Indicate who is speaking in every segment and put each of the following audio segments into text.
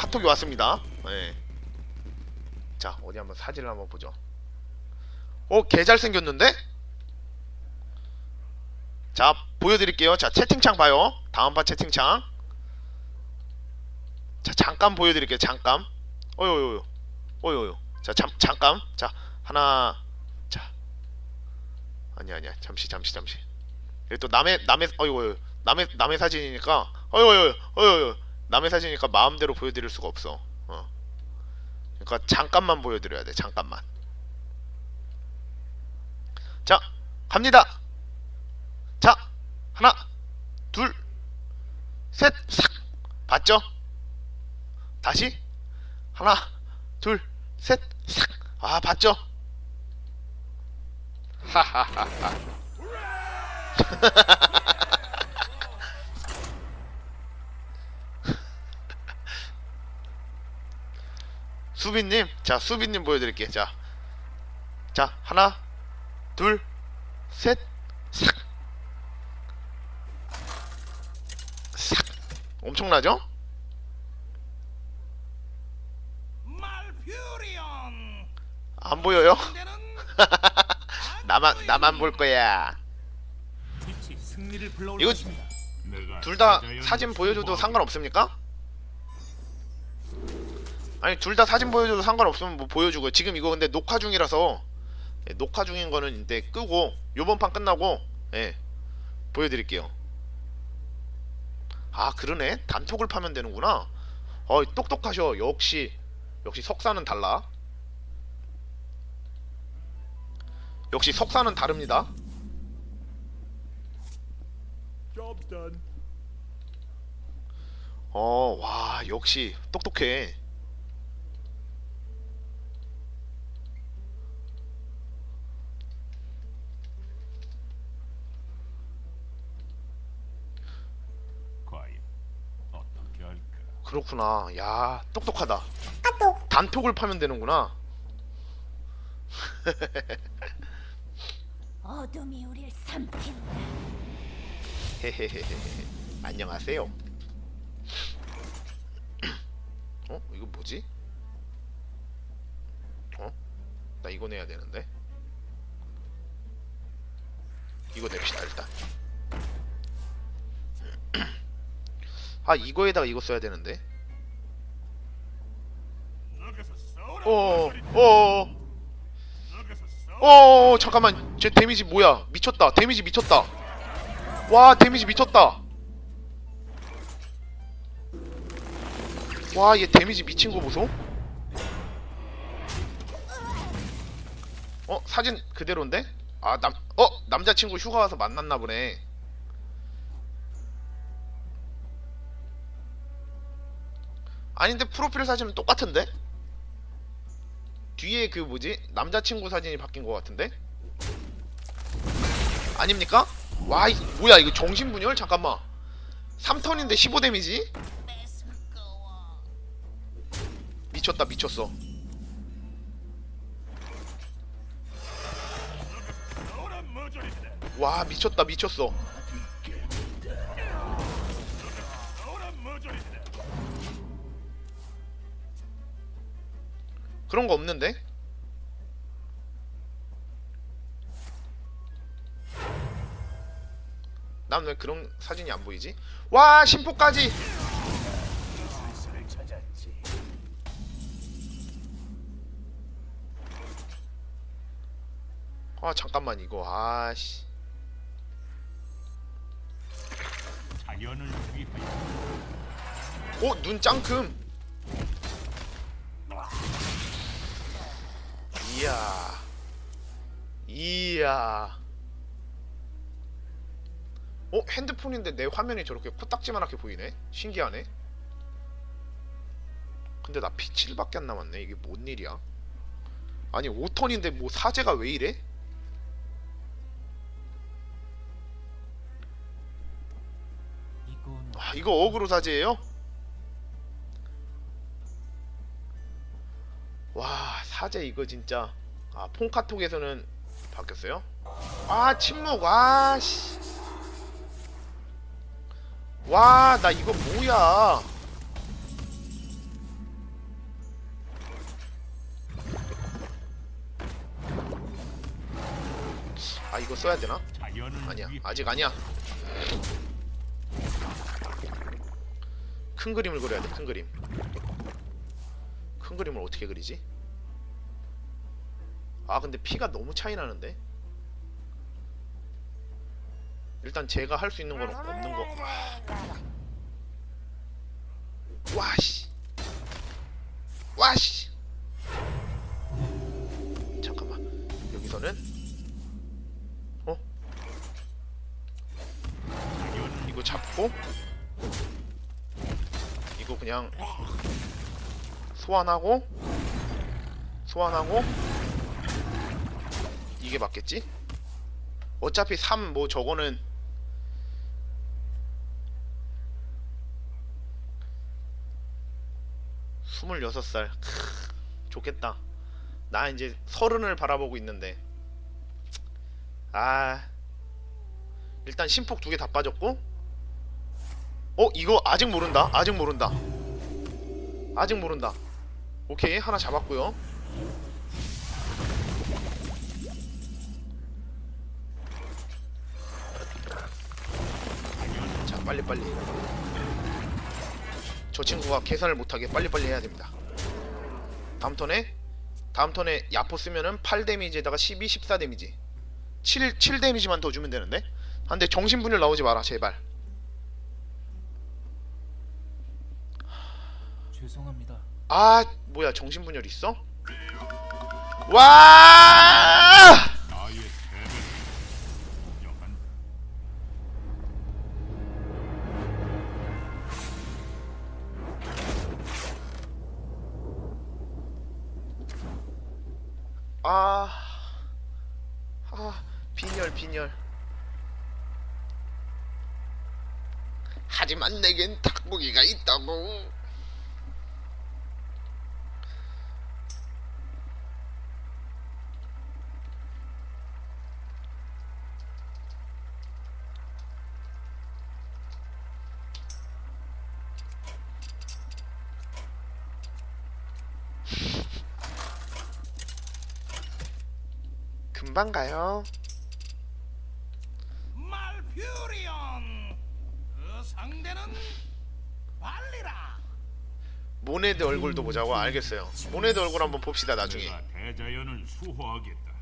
Speaker 1: 카톡이 왔습니다. 네. 자 어디 한번 사진을 한번 보죠. 어, 개 잘생겼는데? 자, 보여드릴게요. 자, 채팅창 봐요. 다음 바 채팅창. 자, 잠깐 보여드릴게요. 잠깐. 어요요요. 어요요. 자, 잠, 잠깐. 자, 하나. 자. 아니야, 아니야. 잠시, 잠시, 잠시. 또 남의, 남의, 어이구, 남의, 남의 사진이니까. 어이구, 어이구, 남의 사진이니까 마음대로 보여드릴 수가 없어. 어. 그러니까 잠깐만 보여드려야 돼. 잠깐만. 자, 갑니다. 자, 하나, 둘, 셋, 싹. 봤죠? 다시 하나, 둘, 셋, 싹. 아, 봤죠? 하하하하. 수빈님, 자, 수빈님 보여드릴게요. 자, 자, 하나, 둘, 셋, 싹, 싹. 엄청나죠? 안 보여요? 나만 나만 볼 거야. 이거. 둘 다 사진 보여줘도 상관없습니까? 아니 둘 다 사진 보여줘도 상관없으면 뭐 보여주고 지금 이거 근데 녹화 중이라서 예, 녹화 중인 거는 이제 끄고 요번 판 끝나고 예 보여드릴게요. 아 그러네 단톡을 파면 되는구나. 어 똑똑하셔 역시 역시 석사는 달라. 역시 석사는 다릅니다.
Speaker 2: Job done.
Speaker 1: 어, 와, 역시 똑똑해.
Speaker 2: 과연 어떻게 할까?
Speaker 1: 그렇구나. 야, 똑똑하다. 단톡을 파면 되는구나.
Speaker 3: 어둠이 우릴 삼킨다.
Speaker 1: 헤헤헤헤. 안녕하세요. 어? 이거 뭐지? 어? 나 이거 내야 되는데. 이거 냅시다 일단. 아 이거에다가 이거 써야 되는데.
Speaker 2: 싸우라.
Speaker 1: 어, 어. 어, 잠깐만, 제 데미지 뭐야? 미쳤다. 데미지 미쳤다. 와, 데미지 미쳤다. 와, 얘 데미지 미친 거 보소? 어, 사진 그대로인데? 아, 남, 어, 남자친구 휴가 와서 만났나 보네. 아닌데 프로필 사진은 똑같은데? 뒤에 그 뭐지 남자친구 사진이 바뀐 것 같은데 아닙니까? 와 이, 뭐야 이거 정신분열 잠깐만 3턴인데 15 데미지 미쳤다 미쳤어. 와 미쳤다 미쳤어 그런 거 없는데 난 왜 그런 사진이 안 보이지? 와 심포까지. 아 잠깐만 이거 아씨. 어? 눈 짱큼 이야 이야 어? 핸드폰인데 내 화면이 저렇게 코딱지만하게 보이네? 신기하네 근데 나 P7밖에 안 남았네 이게 뭔 일이야 아니 5턴인데 뭐 사제가 왜 이래? 아 이거 어그로 사제예요? 와 사제 이거 진짜. 아 폰카톡에서는 바뀌었어요? 아 침묵. 아씨. 와 나 이거 뭐야? 아 이거 써야 되나? 아니야. 아직 아니야. 큰 그림을 그려야 돼 큰 그림. 큰 그림을 어떻게 그리지? 아 근데 피가 너무 차이 나는데? 일단 제가 할 수 있는 건 없는 거. 와씨. 와씨. 잠깐만. 여기서는? 어? 이거 잡고? 이거 그냥 소환하고? 소환하고 이게 맞겠지? 어차피 3 뭐 저거는 스물여섯 살. 좋겠다. 나 이제 서른을 바라보고 있는데. 아 일단 심폭 두 개 다 빠졌고. 어 이거 아직 모른다. 아직 모른다. 아직 모른다. 오케이 하나 잡았고요 빨리빨리 저 친구가 계산을 못하게 빨리빨리 해야 됩니다 다음 턴에 다음 턴에 야포 쓰면은 8 데미지에다가 12, 14 데미지 7, 7 데미지만 더 주면 되는데 안돼 정신분열 나오지 마라 제발
Speaker 4: 죄송합니다.
Speaker 1: 아 뭐야 정신분열 있어? 와! 아, 아 빈혈 빈혈. 하지만 내겐 닭고기가 있다고. 금방 가요.
Speaker 2: 말퓨리온 그 상대는 발리라
Speaker 1: 모네드 얼굴도 보자고 알겠어요. 모네드 얼굴 한번 봅시다 나중에.
Speaker 2: 내가 대자연을 수호하겠다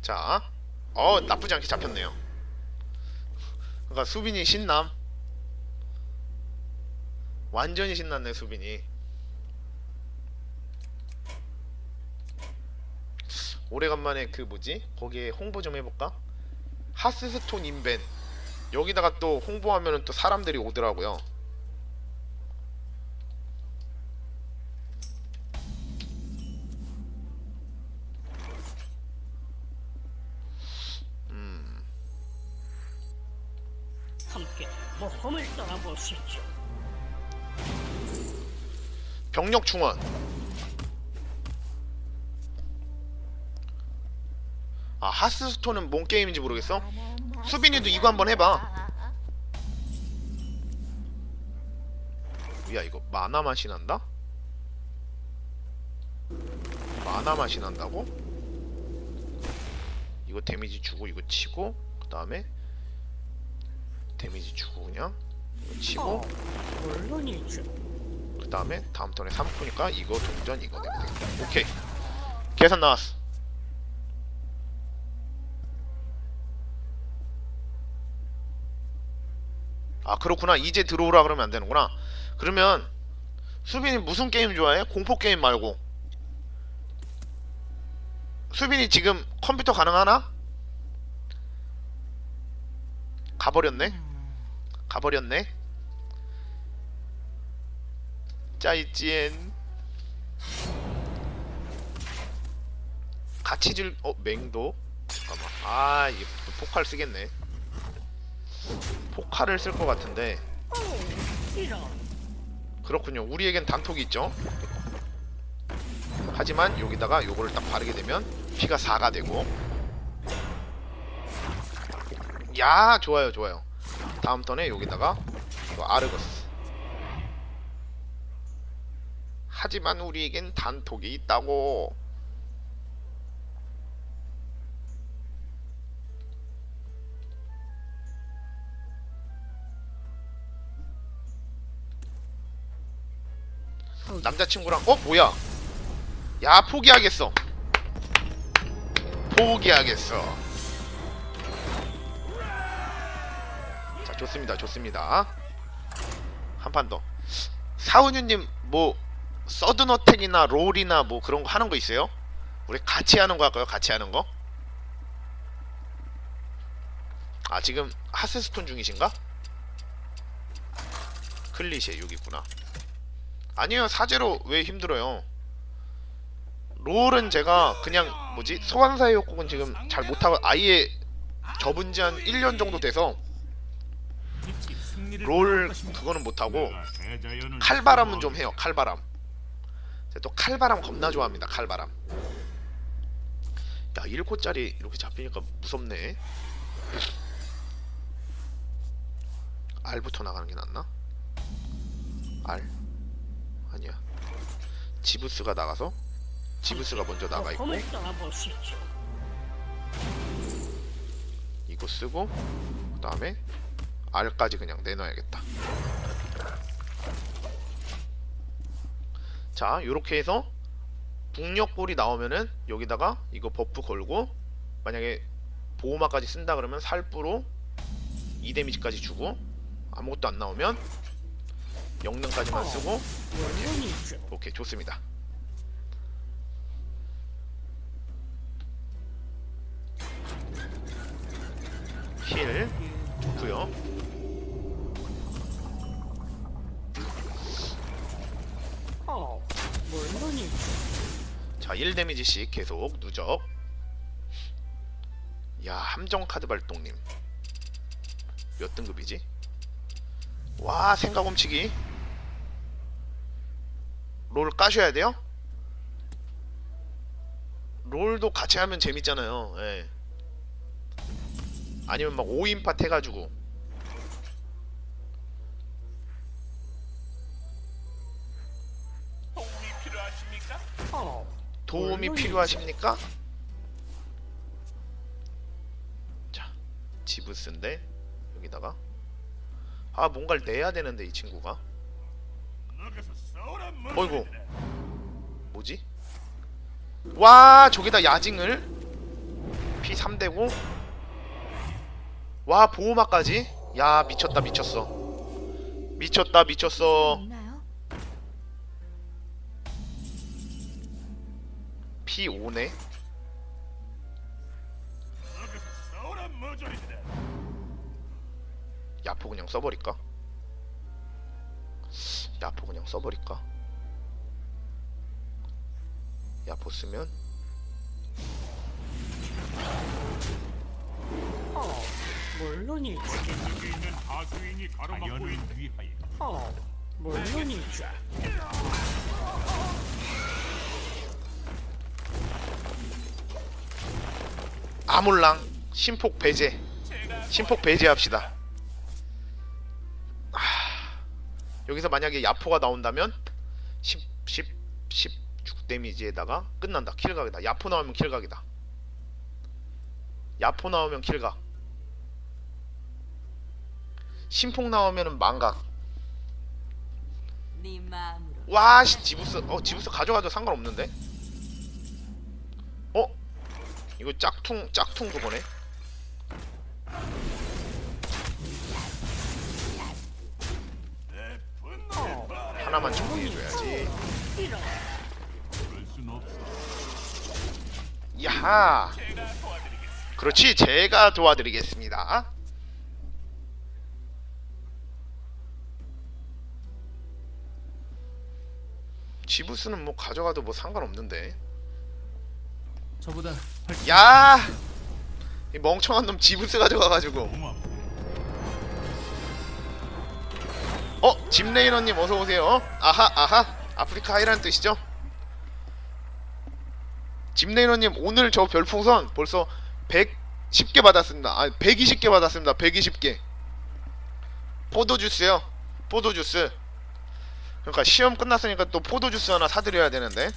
Speaker 1: 자, 어 나쁘지 않게 잡혔네요. 그러니까 수빈이 신남. 완전히 신났네 수빈이. 오래간만에 그 뭐지? 거기에 홍보 좀 해볼까? 하스스톤 인벤 여기다가 또 홍보하면은 또 사람들이 오더라고요. 음,
Speaker 5: 함께 모험을 떠나보시죠.
Speaker 1: 병력 충원. 하스스톤은 뭔 게임인지 모르겠어? 수빈이도 이거 한번 해봐. 뭐야 이거 만화 맛이 난다? 만화 맛이 난다고? 이거 데미지 주고 이거 치고 그 다음에 데미지 주고 그냥 이거 치고
Speaker 5: 물론이죠.
Speaker 1: 그 다음에 다음 턴에 3코니까 이거 동전 이거 내면 되겠다 오케이 계산 나왔어 아 그렇구나 이제 들어오라 그러면 안 되는구나 그러면 수빈이 무슨 게임 좋아해? 공포 게임 말고 수빈이 지금 컴퓨터 가능하나? 가버렸네 가버렸네 짜이찌엔 같이 줄.. 어? 맹도? 잠깐만 아 이게 포칼 쓰겠네 포칼을 쓸것 같은데. 그렇군요. 우리에겐 단톡이 있죠? 하지만 여기다가 요거를 딱 바르게 되면 피가 4가 되고. 야 좋아요 좋아요. 다음 턴에 여기다가 아르거스. 하지만 우리에겐 단톡이 있다고 남자친구랑 어 뭐야 야 포기하겠어 포기하겠어 자 좋습니다 좋습니다 한 판 더 사은유님 뭐 서든어택이나 롤이나 뭐 그런 거 하는 거 있어요? 우리 같이 하는 거 할까요? 같이 하는 거? 아 지금 하스스톤 중이신가? 클리셰 여기 있구나 아니에요 사제로 왜 힘들어요? 롤은 제가 그냥 뭐지? 소환사의 협곡은 지금 잘 못하고 아예 접은 지 한 1년 정도 돼서 롤 그거는 못하고 칼바람은 좀. 해요 칼바람. 또 칼바람 겁나 좋아합니다 칼바람. 야 1코짜리 이렇게 잡히니까 무섭네. R부터 나가는 게 낫나? R 아니야 지브스가 나가서 지브스가 먼저 나가 있고
Speaker 5: 떠나보시죠.
Speaker 1: 이거 쓰고 그 다음에 R까지 그냥 내놔야겠다 자 요렇게 해서 북녘골이 나오면은 여기다가 이거 버프 걸고 만약에 보호막까지 쓴다 그러면 살부로 2데미지까지 주고 아무것도 안 나오면 영능까지만 쓰고
Speaker 5: 물론이죠.
Speaker 1: 오케이 좋습니다. 힐 좋고요.
Speaker 5: 어.
Speaker 1: 자 1데미지씩 계속 누적. 야 함정 카드 발동님. 몇 등급이지? 와 생각 훔치기 롤 까셔야 돼요? 롤도 같이 하면 재밌잖아요 예. 아니면 막 5인팟 해가지고
Speaker 5: 어,
Speaker 1: 도움이. 필요하십니까? 자, 지브스인데 여기다가 아 뭔가를 내야 되는데 이 친구가 어이구. 뭐지? 와 저기다 야징을 P3대고 와 보호막까지 야 미쳤다 미쳤어 미쳤다 미쳤어
Speaker 3: 있나요?
Speaker 1: P5네
Speaker 2: 너가서 싸우라, 머저리들아.
Speaker 1: 야포 그냥 써버릴까? 야포 그냥 써버릴까? 야포 쓰면
Speaker 5: 어, 물론이죠.
Speaker 2: 여기 있는 하수인이 가로막고 있는 위하여
Speaker 5: 어, 물론이죠.
Speaker 1: 아몰랑 신폭 배제 신폭 배제합시다 여기서 만약에 야포가 나온다면 10, 10, 16 데미지에다가 끝난다. 킬각이다. 야포 나오면 킬각이다. 야포 나오면 킬각. 신폭 나오면은 망각.
Speaker 3: 네
Speaker 1: 와씨 지부스. 어 지부스 가져가도 상관없는데? 어? 이거 짝퉁 짝퉁 그거네 하나만 정리해줘야지. 야하 그렇지 제가 도와드리겠습니다 지부스는 뭐 가져가도 뭐 상관없는데
Speaker 4: 저보다
Speaker 1: 야! 이 멍청한 놈 지부스 가져가가지고 어? 짐레이너님 어서 오세요 아하 아하 아프리카 하이라는 뜻이죠? 짐레이너님 오늘 저 별풍선 벌써 110개 받았습니다 아 120개 받았습니다 120개 포도주스요 포도주스 그러니까 시험 끝났으니까 또 포도주스 하나 사드려야 되는데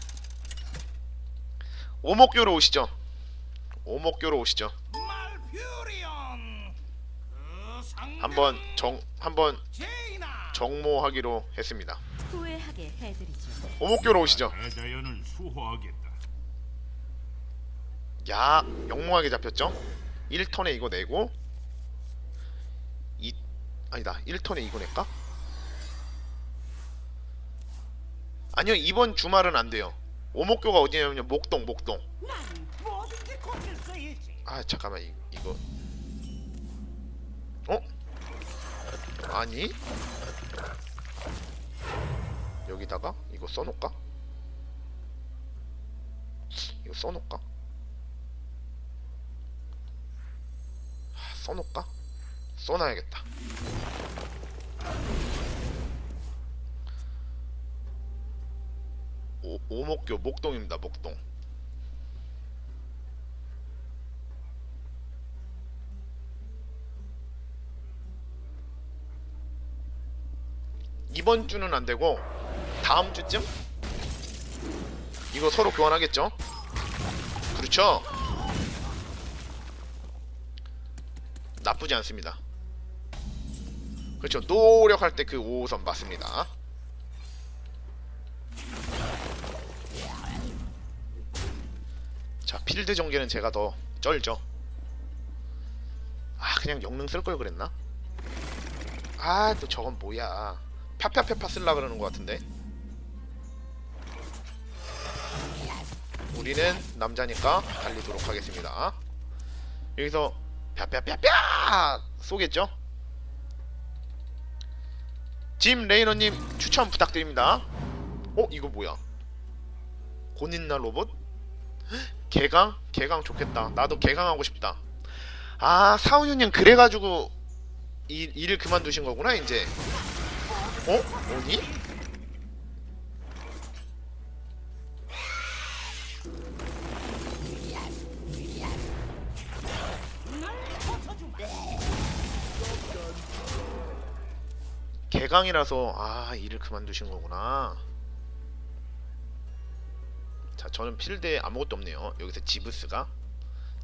Speaker 1: 오목교로 오시죠 오목교로 오시죠.
Speaker 2: 그
Speaker 1: 한번 정 한번. 정모하기로 했습니다
Speaker 3: 후회하게 해드리죠.
Speaker 1: 오목교로 오시죠.
Speaker 2: 대자연을 수호하겠다.
Speaker 1: 야 영롱하게 잡혔죠 1턴에 이거 내고 이 아니다 1턴에 이거 낼까? 아니요 이번 주말은 안 돼요 오목교가 어디냐면요 목동 목동 아 잠깐만 이, 이거 어? 아니 여기다가 이거 써놓을까? 이거 써놓을까? 써놓을까? 써놔야겠다. 오, 오목교 목동입니다. 목동. 이번 주는 안 되고 다음 주쯤 이거 서로 교환하겠죠? 그렇죠? 나쁘지 않습니다. 그렇죠. 노력할 때 그 5호선 맞습니다. 자, 필드 전개는 제가 더 쩔죠. 아, 그냥 영능 쓸 걸 그랬나? 아, 또 저건 뭐야. 파파파파 쓸라 그러는 것 같은데. 우리는 남자니까 달리도록 하겠습니다. 여기서 뼈뼈뼈뼈 쏘겠죠? 짐 레이너님 추천 부탁드립니다. 어 이거 뭐야? 고닌나 로봇? 헉, 개강? 개강 좋겠다. 나도 개강하고 싶다. 아 사우유님 그래가지고 일, 일을 그만두신 거구나 이제. 어? 뭐니? 개강이라서 아 일을 그만두신 거구나. 자 저는 필드에 아무것도 없네요. 여기서 지브스가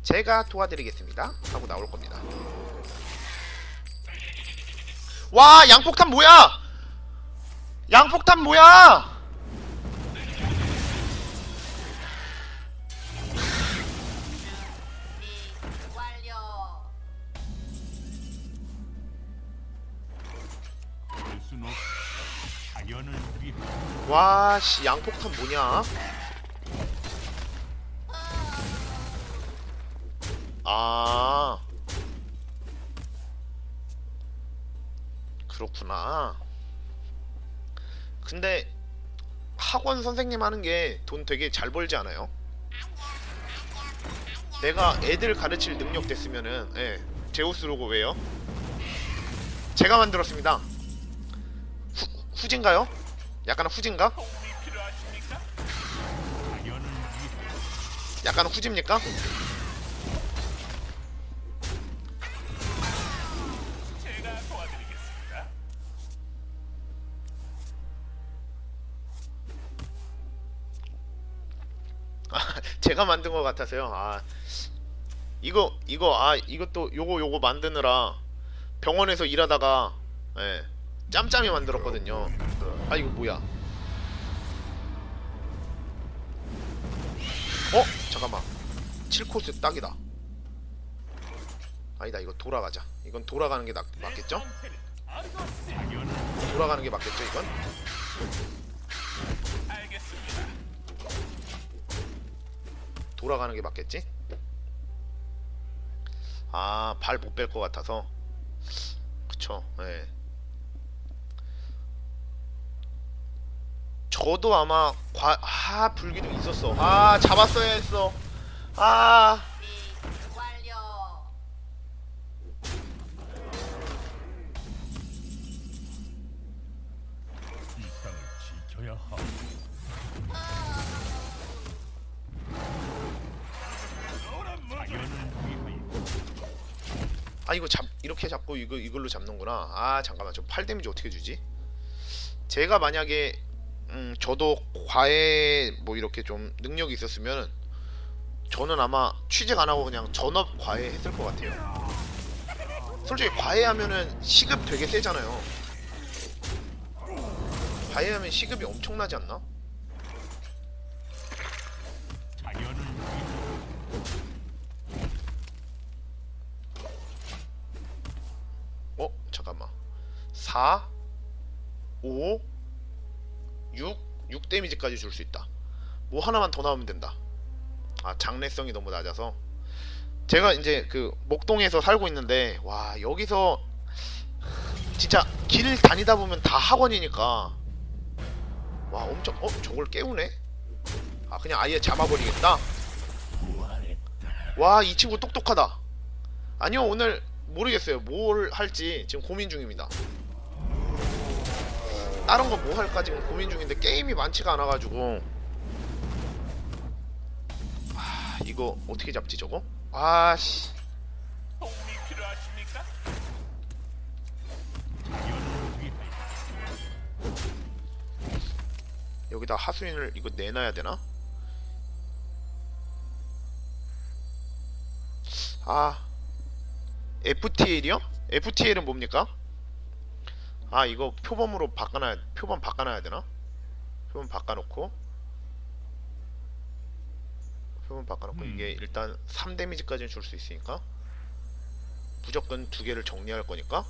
Speaker 1: 제가 도와드리겠습니다 하고 나올 겁니다. 와 양폭탄 뭐야? 양폭탄 뭐야?
Speaker 2: 위하여.
Speaker 1: 와씨 양폭탄 뭐냐? 아 그렇구나. 근데 학원 선생님 하는 게 돈 되게 잘 벌지 않아요? 내가 애들 가르칠 능력 됐으면은 예 제우스 로고 왜요? 제가 만들었습니다. 후, 후진가요? 약간 후진가? 약간 후집니까? 제가 만든 것 같아서요. 아, 이거 이거 아 이것도 요거 요거 만드느라 병원에서 일하다가 예, 짬짬이 만들었거든요. 아 이거 뭐야? 어? 잠깐만 7코스 딱이다 아니다 이거 돌아가자 이건 돌아가는 게 낫, 맞겠죠? 돌아가는 게 맞겠죠 이건? 돌아가는 게 맞겠지? 아 발 못 뺄 것 같아서? 그쵸 예. 저도 아마 과, 아 불기도 있었어. 아 잡았어야 했어. 아.
Speaker 2: 하오.
Speaker 1: 아 이거 잡 이렇게 잡고 이거 이걸로 잡는구나. 아 잠깐만 저 팔 데미지 어떻게 주지? 제가 만약에 음 저도 과외 뭐 이렇게 좀 능력이 있었으면 저는 아마 취직 안 하고 그냥 전업 과외 했을 것 같아요. 솔직히 과외하면은 시급 되게 세잖아요. 바이하면 시급이 엄청나지 않나? 잠깐만. 4 5 6 6 데미지까지 줄 수 있다. 뭐 하나만 더 나오면 된다. 아 장래성이 너무 낮아서. 제가 이제 그 목동에서 살고 있는데 와 여기서 진짜 길 다니다 보면 다 학원이니까. 와 엄청 어 저걸 깨우네? 아 그냥 아예 잡아버리겠다? 와 이 친구 똑똑하다. 아니요 오늘 모르겠어요. 뭘 할지 지금 고민 중입니다. 다른 거 뭐 할까 지금 고민 중인데 게임이 많지가 않아가지고. 아 이거 어떻게 잡지 저거? 아씨. 여기다 하수인을 이거 내놔야 되나? 아 FTL이요? FTL은 뭡니까? 아 이거 표범으로 바꿔놔야 표범 바꿔놔야 되나? 표범 바꿔놓고. 표범 바꿔놓고
Speaker 2: 음.
Speaker 1: 이게 일단 3 데미지까지는 줄 수 있으니까. 무조건 두 개를 정리할 거니까.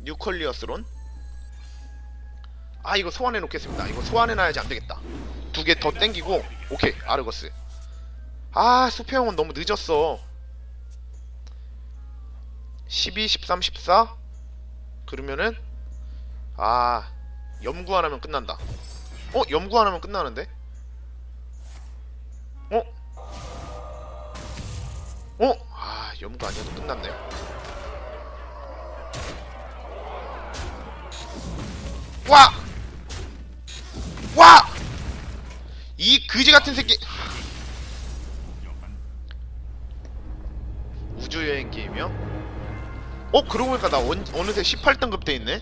Speaker 1: 뉴컬리어스론. 아 이거 소환해 놓겠습니다. 이거 소환해 놔야지 안되겠다. 두 개 더 땡기고 오케이. 아르거스. 아 수표형은 너무 늦었어 12, 13, 14 그러면은 아 염구 안 하면 끝난다 어? 염구 안 하면 끝나는데? 어? 어? 아 염구 아니어도 끝났네 와! 와! 이 그지 같은 새끼 우주여행 게임이요? 어? 그러고 보니까 나 원- 어느새 18등급 돼 있네?